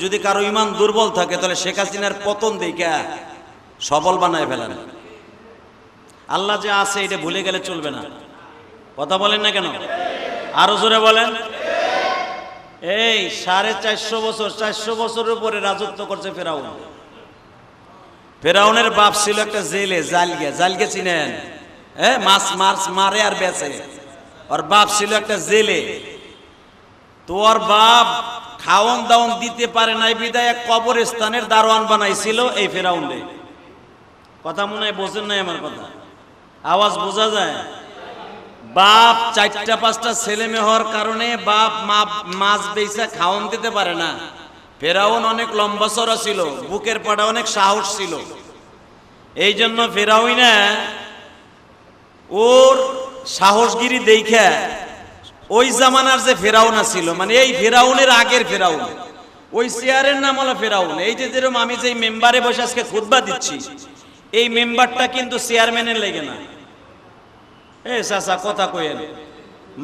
যদি কারও ইমান দুর্বল থাকে, তাহলে শেখ হাসিনার পতন দেখা সবল বানায় ফেলেন। আল্লাহ যে আছে, এটা ভুলে গেলে চলবে না। কথা বলেন না কেন? আরও জোরে বলেন। এই সাড়ে চারশো বছর, চারশো বছরের উপরে রাজত্ব করছে ফেরাউন। ফেরাউনের বাপ ছিল একটা জেলে, জালগে। জালগে চিনেন? হ্যাঁ মাছ মাছ মারে আর বেচে। ওর বাপ ছিল একটা জেলে। তোর বাপ খাওয়ন দাওন দিতে পারে নাই, বিদায় এক কবরস্থানের দারোয়ান বানাইছিল এই ফেরাউন্ডে কথা মনে হয় বোঝেন নাই আমার কথা? আওয়াজ বোঝা যায়? বাপ চারটা পাঁচটা ছেলে মেয়ে হওয়ার কারণে বাপ মা মাছ বেচা খাওয়ন দিতে পারে না। ফেরাউন অনেক লম্বা চড়া ছিল, বুকের পাড়া অনেক সাহস ছিল। এই জন্য ফেরাউই না ওর সাহসগিরি দেখা ওই জামানার যে ফেরাউন ছিল মানে এই ফেরাউনের আগের ফেরাউন। ওই চেয়ারের নাম হলো ফেরাউন। এই যে যেরকম আমি যে মেম্বারে বসে আজকে খুতবা দিচ্ছি, এই মেম্বারটা কিন্তু চেয়ারম্যানের লেগে না। এ চাচা, কথা কইেন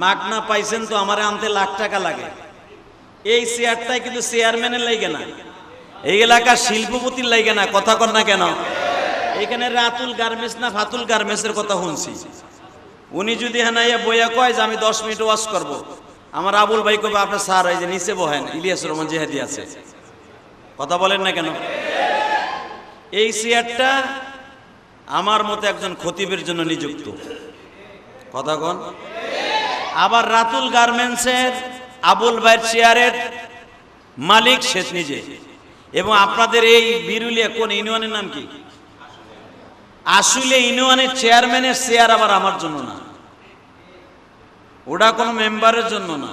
মাগনা পাইছেন তো আমারে আনতে লাখ টাকা লাগে। এই চেয়ারটাই কিন্তু চেয়ারম্যানের লাগে না। এই এলাকার শিল্পপতির লাগে না, কথা কর না কেন? এখানে রাতুল গার্মেন্টস না ফাতুল গার্মেন্টসের কথা শুনছি। উনি যদি হানাইয়া বইয়া কয় যে আমি দশ মিনিট ওয়াশ করব। আমার আবুল ভাই কবে আপনার স্যার, এই যে নিচে বহেন, ইলিয়াস রহমান জেহাদি আছে। কথা বলেন না কেন? এই চেয়ারটা আমার মতো একজন খতিবের জন্য নিযুক্ত। কথা কন? আবার রাতুল গার্মেন্টসের আবুল ভাইয়ের চেয়ারের মালিক শেষ নিজে। এবং আপনাদের এই বিরুলিয়া কোন ইউনিয়নের নাম কি? আসলে ইউনিয়নের চেয়ারম্যানের চেয়ার আবার আমার জন্য না। ওটা কোনো মেম্বারের জন্য না।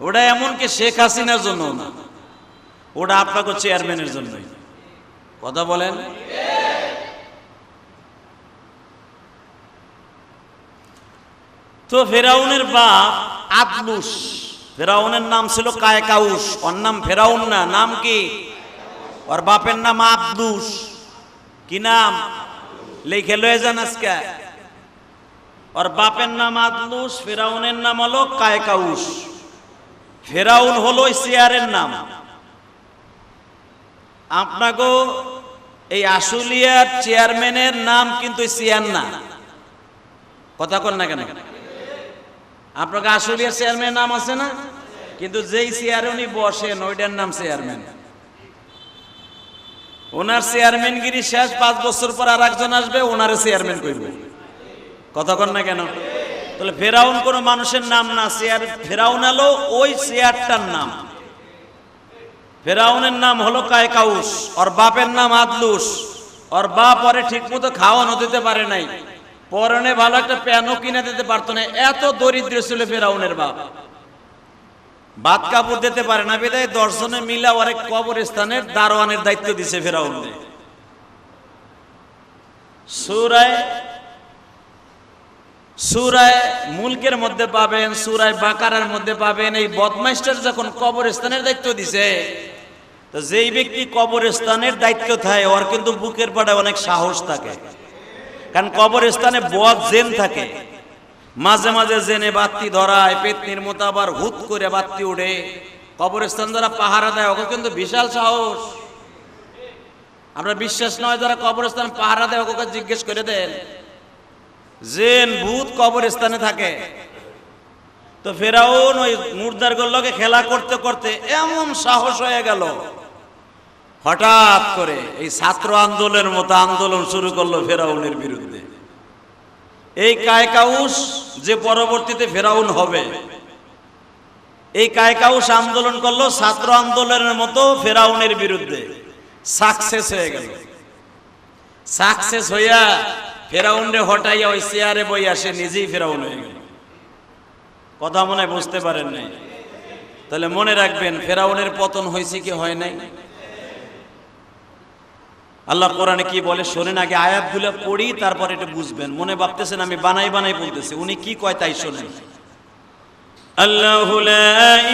ওটা এমনকি শেখ হাসিনার জন্য না। ওটা আপনাকে চেয়ারম্যানের জন্যই। কথা বলেন? তো ফেরাউনের বাপ আতলুস ফেরাউনের নাম ছিল কায়কাউস। ওর নাম ফেরাউন না, নাম কি? ওর বাপের নাম আবদুস কি নাম? লিখে লয়ে যান আজকে। ওর বাপের নাম আদলুস, ফেরাউনের নাম হলো কায়কাউস। ফেরাউন হলো চেয়ারের নাম। আপনাকে এই আশুলিয়ার চেয়ারম্যানের নাম কিন্তু চেয়ার না। কথা কর না কেন? আপনাকে আশুলিয়ার চেয়ারম্যানের নাম আছে না? কিন্তু যেই চেয়ারে উনি বসেন, ওইটার নাম চেয়ারম্যান। ওনার চেয়ারম্যানগিরি শেষ, পাঁচ বছর পর আর একজন আসবে, ওনারে চেয়ারম্যান করবে। কতক্ষণ না কেন? তাহলে ফেরাউন কোন মানুষের নাম না চেয়ার ফেরাউন আলো ওই চেয়ারটার নাম। ফেরাউনের নাম হলো কায়কাউস, ওর বাপের নাম আদলুস। ওর বাপ পরে ঠিক মতো খাওয়ানো দিতে পারে নাই। পরনে ভালো একটা প্যানও কিনে দিতে পারতো না। এত দরিদ্র ছিল ফেরাউনের বাপ। ভাত কাপড় দিতে পারে না, বিদায় দর্শনে মিলা অনেক কবরস্থানের দারোয়ানের দায়িত্ব দিছে ফেরাউন সুরায় সুরায় মুলকের মধ্যে পাবেন, সুরায় বাকারার মধ্যে পাবেন। এই বদমাইস্টার যখন কবরস্থানের দায়িত্ব দিছে, তো যেই ব্যক্তি কবরস্থানের দায়িত্ব থাকে, ওর কিন্তু বুকের পাড়ায় অনেক সাহস থাকে। কারণ কবরস্থানে বদ জেন থাকে। মাঝে মাঝে জেনে বাত্তি ধরায়, পেতনির মতো আবার হুত করে বাত্তি উঠে কবরস্থান যারা পাহারা দেয়, ওকে কিন্তু বিশাল সাহস। আমরা বিশ্বাস নয় যারা কবরস্থান পাহারা দেয়, ওকে জিজ্ঞেস করে দেন। জেন ভূত কবরস্থানে থাকে। তো ফেরাউন ওই মুর্দার গোল্লকে খেলা করতে করতে এমন সাহস হয়ে গেল। হঠাৎ করে এই ছাত্র আন্দোলনের মতো আন্দোলন শুরু করল ফেরাউনের বিরুদ্ধে। এই কায়কাউস যে পরবর্তীতে ফেরাউন হবে, এই কায়কাউস আন্দোলন করল ছাত্র আন্দোলনের মতো ফেরাউনের বিরুদ্ধে। সাকসেস হয়ে গেল। সাকসেস হইয়া ফেরাউনরে হটাইয়া ওই চেয়ারে বই আসে নিজেই ফেরাউন হয়ে গেল। কথা মনে বুঝতে পারেন নাই? তাহলে মনে রাখবেন, ফেরাউনের পতন হয়েছে কি হয় নাই? আল্লাহ কোরআনে কি বলে? শোনেন আগে আয়াতগুলো পড়ি, তারপর এটা বুঝবেন। মনে ভাবতেছেন আমি বানাই বানাই বলতেছি, উনি কি কয় তাই শোনেন। আল্লাহ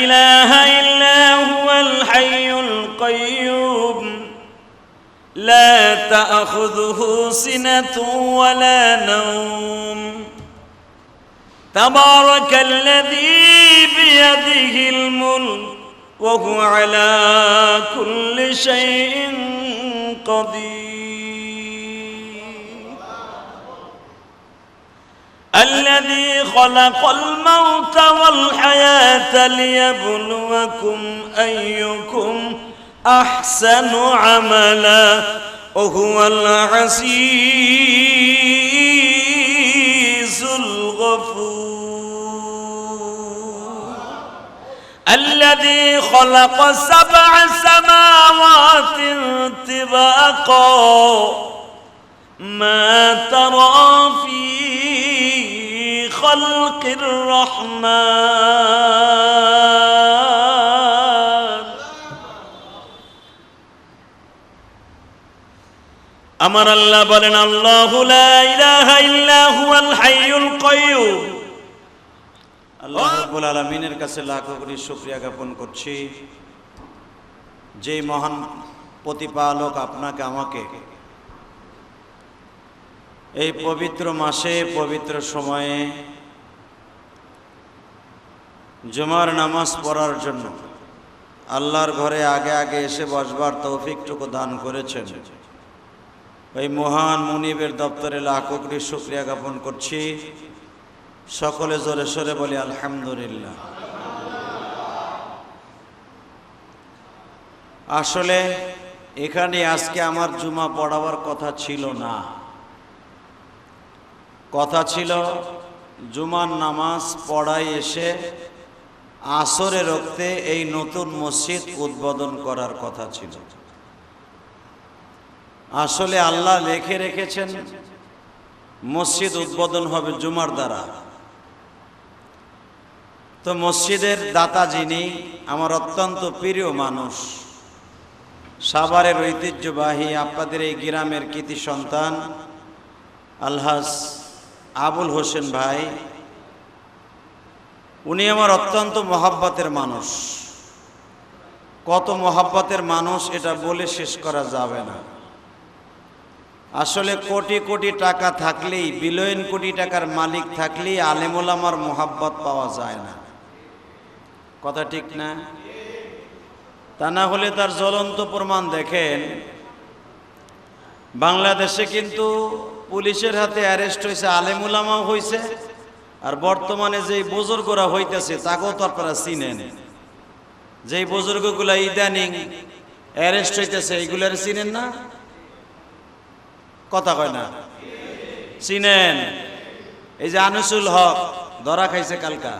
ইলাহা ইল্লা হুয়াল হাইয়ুল কাইয়্যুম لا تأخذه سنة ولا نوم. تبارك الذي بيده الملك وهو على كل شيء قدير. الذي خلق الموت والحياة ليبلوكم أيكم أحسن عملا وهو العزيز الغفور. الذي خلق سبع سماوات طباقا. ما ترى في خلق الرحمن. আমার আল্লাহ বলেন আল্লাহু আলামিনের কাছে লাখো কোটি শুকরিয়া জ্ঞাপন করছি। যে মহান প্রতিপালক আপনাকে আমাকে এই পবিত্র মাসে পবিত্র সময়ে জুমার নামাজ পড়ার জন্য আল্লাহর ঘরে আগে আগে এসে বসবার তৌফিকটুকু দান করেছেন। ওই মহান মুনিবের দপ্তরে লাখো কোটি শুক্রিয়া জ্ঞাপন করছি। সকলে জোরে সরে বলি, আলহামদুলিল্লাহ। আসলে এখানে আজকে আমার জুমা পড়াবার কথা ছিল না। কথা ছিল, জুমার নামাজ পড়াই এসে আসরে রক্তে এই নতুন মসজিদ উদ্বোধন করার কথা ছিল। আসলে আল্লাহ লেখে রেখেছেন, মসজিদ উদ্বোধন হবে জুমার দ্বারা। তো মসজিদের দাতা যিনি, আমার অত্যন্ত প্রিয় মানুষ, সাভারের ঐতিহ্যবাহী আপনাদের এই গ্রামের কৃতি সন্তান আলহাস আবুল হোসেন ভাই, উনি আমার অত্যন্ত মহাব্বতের মানুষ। কত মহাব্বতের মানুষ, এটা বলে শেষ করা যাবে না। আসলে কোটি কোটি টাকা থাকলেই, বিলিয়ন কোটি টাকার মালিক থাকলেই আলেমুলামার মোহাব্বত পাওয়া যায় না। কথা ঠিক না? তা না হলে তার জ্বলন্ত প্রমাণ দেখেন। বাংলাদেশে কিন্তু পুলিশের হাতে অ্যারেস্ট হয়েছে, আলেমুলামাও হয়েছে, আর বর্তমানে যেই বুজুর্গরা হইতেছে, তাকেও তো আপনারা চিনেন। যেই বুজুর্গগুলা ইদানিং অ্যারেস্ট হইতেছে, এইগুলার চিনেন না? কথা কয় না? চিনেন। এই যে আনিসুল হক, ধরা খাইছে কালকা।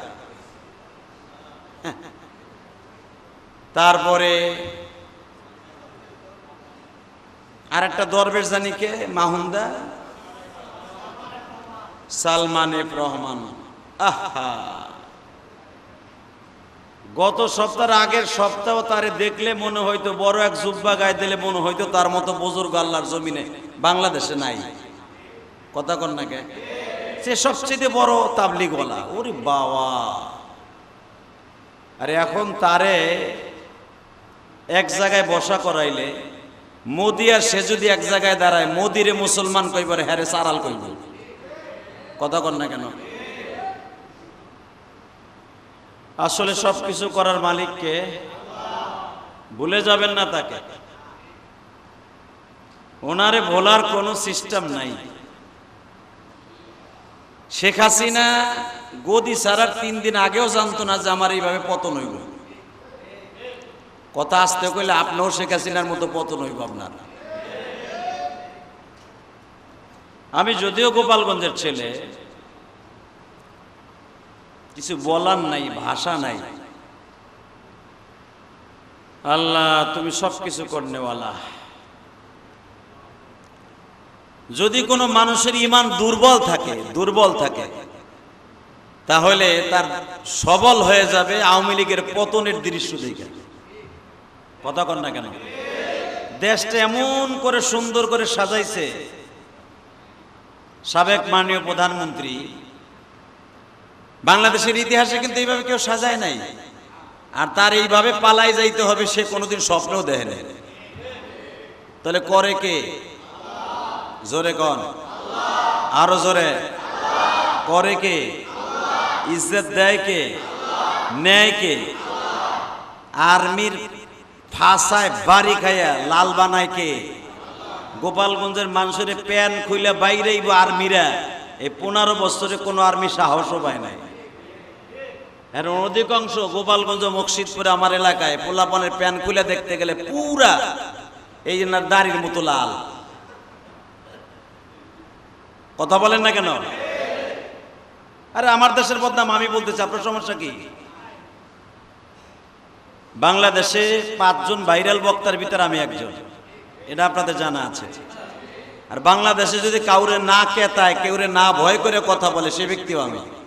তারপরে আর একটা দরবেশ জানি কে? মাহুন্দা সালমান এফ রহমান। আহা। গত সপ্তাহের আগের সপ্তাহ তারে দেখলে মনে হয়তো বড় এক জুব্বা গায়ে দিলে মনে হয়তো তার মতো বুজুর্গ আল্লাহর জমিনে। বাংলাদেশে নাই। কথা কন না কে? সে সবচেয়ে বড় তাবলিগওয়ালা। ওরে বাবা। আরে এখন তারে এক জায়গায় বসা করাইলে মোদি আর সে যদি এক জায়গায় দাঁড়ায়, মোদিরে মুসলমান কইবার হ্যারে সারাল কইব। কথা কন না কেন? আসলে সব কিছু করার মালিককে ভুলে যাবেন না তাকে। ওনারে ভোলার কোনো সিস্টেম নাই। শেখ হাসিনা গদি সারার তিন দিন আগেও জানতো না যে আমার এইভাবে পতন হইব। কথা আসতে কইলে আপনিও শেখ হাসিনার মতো পতন হইব আপনার। আমি যদিও গোপালগঞ্জের ছেলে কিছু বলার নাই, ভাষা নাই। আল্লাহ, তুমি সব কিছু করনেওয়ালা। যদি কোনো মানুষের ইমান দুর্বল থাকে দুর্বল থাকে, তাহলে তার সবল হয়ে যাবে আওয়ামী লীগের পতনের দৃশ্য দেখে। কথা কন না কেন? দেশটা এমন করে সুন্দর করে সাজাইছে। সাবেক মাননীয় প্রধানমন্ত্রী বাংলাদেশের ইতিহাসে কিন্তু এইভাবে কেউ সাজায় নাই। আর তার এইভাবে পালাই যাইতে হবে সে কোনোদিন স্বপ্নেও দেয় নাই। তাহলে করে কে? জোরে কন। আরও জোরে। করে কে? ইজ্জত দেয় কে? নেয় কে? আর্মির ফাঁসায় বাড়ি খাইয়া লাল বানায় কে? গোপালগঞ্জের মানুষের প্যান খুইলে বাইরেই আর্মিরা। এই পনেরো বছরে কোনো আর্মি সাহসও পায় নাই। এর অধিকাংশ গোপালগঞ্জ মকসিদপুরে আমার এলাকায় পোলাপানের প্যান খুলে দেখতে গেলে পুরা এই জন্য দাড়ির মতো লাল। কথা বলেন না কেন? আরে আমার দেশের বদনাম আমি বলতেছি আপনার সমস্যা কি? বাংলাদেশে পাঁচজন ভাইরাল বক্তার ভিতরে আমি একজন। এটা আপনাদের জানা আছে। আর বাংলাদেশে যদি কাউরে না কেতায় কেউরে না ভয় করে কথা বলে, সে ব্যক্তিও আমি।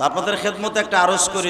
তো আপনাদের খেদমতে একটা আরজ করি